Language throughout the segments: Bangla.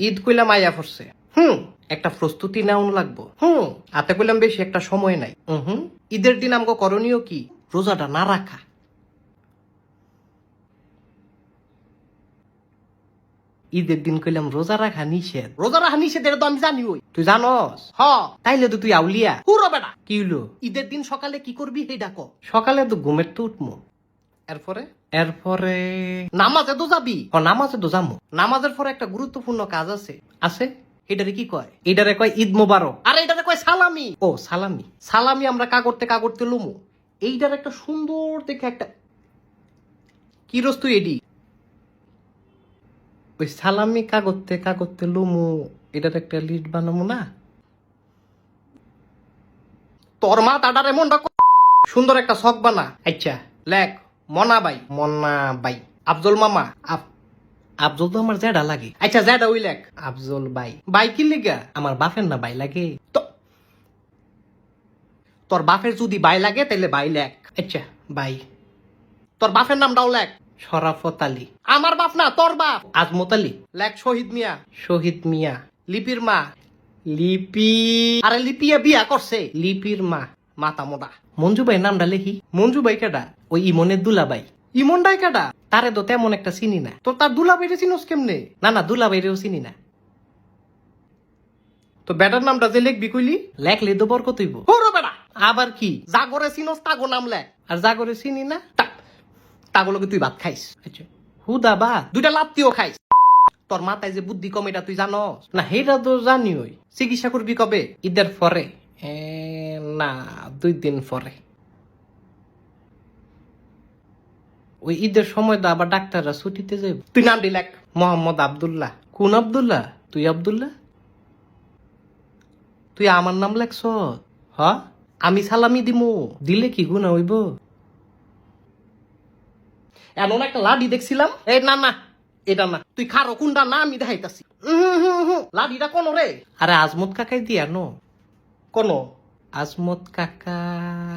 ঈদ কইলাম আয়া পড়ছে। হুম একটা প্রস্তুতি নেওয়ান লাগবো। হুম হাতে কইলাম বেশি একটা সময় নাই। হুম ঈদের দিন আমগো করণীয় কি? রোজাটা না রাখা। ঈদের দিন কইলাম রোজা রাখা নিষেধ। রোজা রাখা নিষেধ এটা তো আমি জানি ওই তুই জানস? হ। তাইলে তো তুই আউলিয়া। হুরো বেটা। কি হইল? ঈদের দিন সকালে কি করবি সেই ডাকো সকালে তো ঘুমের তো উঠমু। এরপরে? এরপরে নামাজে তো যাবি। ও নামাজে তো যামু নামাজের পরে একটা গুরুত্বপূর্ণ কাজ আছে। আছে? এটারে কি কয়? এটারে কয় ঈদ মোবারক। আর এটারে কয় সালামি। ও সালামি। সালামি আমরা কাগরতে কাগরতে লুমু। এইটার একটা সুন্দর দেখে একটা কি রস্তু এডি? ওই সালামি কাগরতে কাগরতে লুমু এটার একটা লিড বানামু না? তোর মা তাডার এমনটা সুন্দর একটা শখ বানা। আচ্ছা লেখ। মনা বাই মনা বাই আফজল মামা। আফ আফজল তো আমার জেডা লাগে। আচ্ছা জেডা ওই লেখ। আফজল বাই। বাই কি লিগা? আমার বাপের না বাই লাগে। তো তোর বাপের যদি বাই লাগে তাহলে বাই লেখ। আচ্ছা বাই। তোর বাপের নামটাও লেখ। শরাফত আলী। আমার বাপ না তোর বাপ। আজমত আলী। লেখ শহীদ মিয়া। শহীদ মিয়া। লিপির মা। লিপি আরে লিপিয়া বিয়া করছে। লিপির মা। মাতা মোটা মঞ্জু ভাই নামটা লেখি মঞ্জু ভাই কেডা? ওই ইমনের দুলাবাই। ইমনটাই কেডা? তারে তো তেমন একটা চিনি না। তো তার দুলাবাইরে চিনোস কেমনে? না না, দুলাবাইরেও চিনি না। তো ব্যাটার নামটা যে লিখবি কইলি? লেখলে তো বরকত হইব। হরো বেটা! আবার কি? জাগরে চিনোস, তাগো নাম লেখ। আর জাগরে চিনি না? তা- তাগুলোকে তুই ভাত খাইস। আচ্ছা। হুদা বা? দুইটা লাত্তিও খাইস। তোর মাথায় যে বুদ্ধি কম, এটা তুই জানস? না সেটা তো জানি ওই চিকিৎসা করবি কবে? ঈদের পরে। না, দুই দিন পরে। ওই ঈদের সময় তো আবার ডাক্তাররা ছুটিতে যাই তুই নাম দিলেক। মোহাম্মদ আবদুল্লাহ। কোন আবদুল্লাহ? তুই আবদুল্লাহ? তুই আমার নাম লেখছ? হ? আমি সালামি দিমু। দিলে কি গুণা হইব? এমন একটা লাডি দেখছিলাম। এ, না না, এটা না। তুই খারো, কোনটা না আমি দেখাইতাছি। লাডিটা কোন রে? আরে, আজমত কাকাই দিয়া, নো। কোন? আজমত কাকা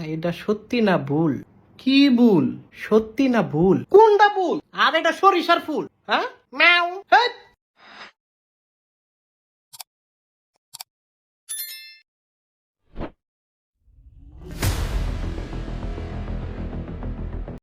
এটা সত্যি না ভুল? কি ভুল? সত্যি না ভুল? কোনটা ভুল? আর এটা সরিষার ফুল হ্যাঁ? ম্যাও।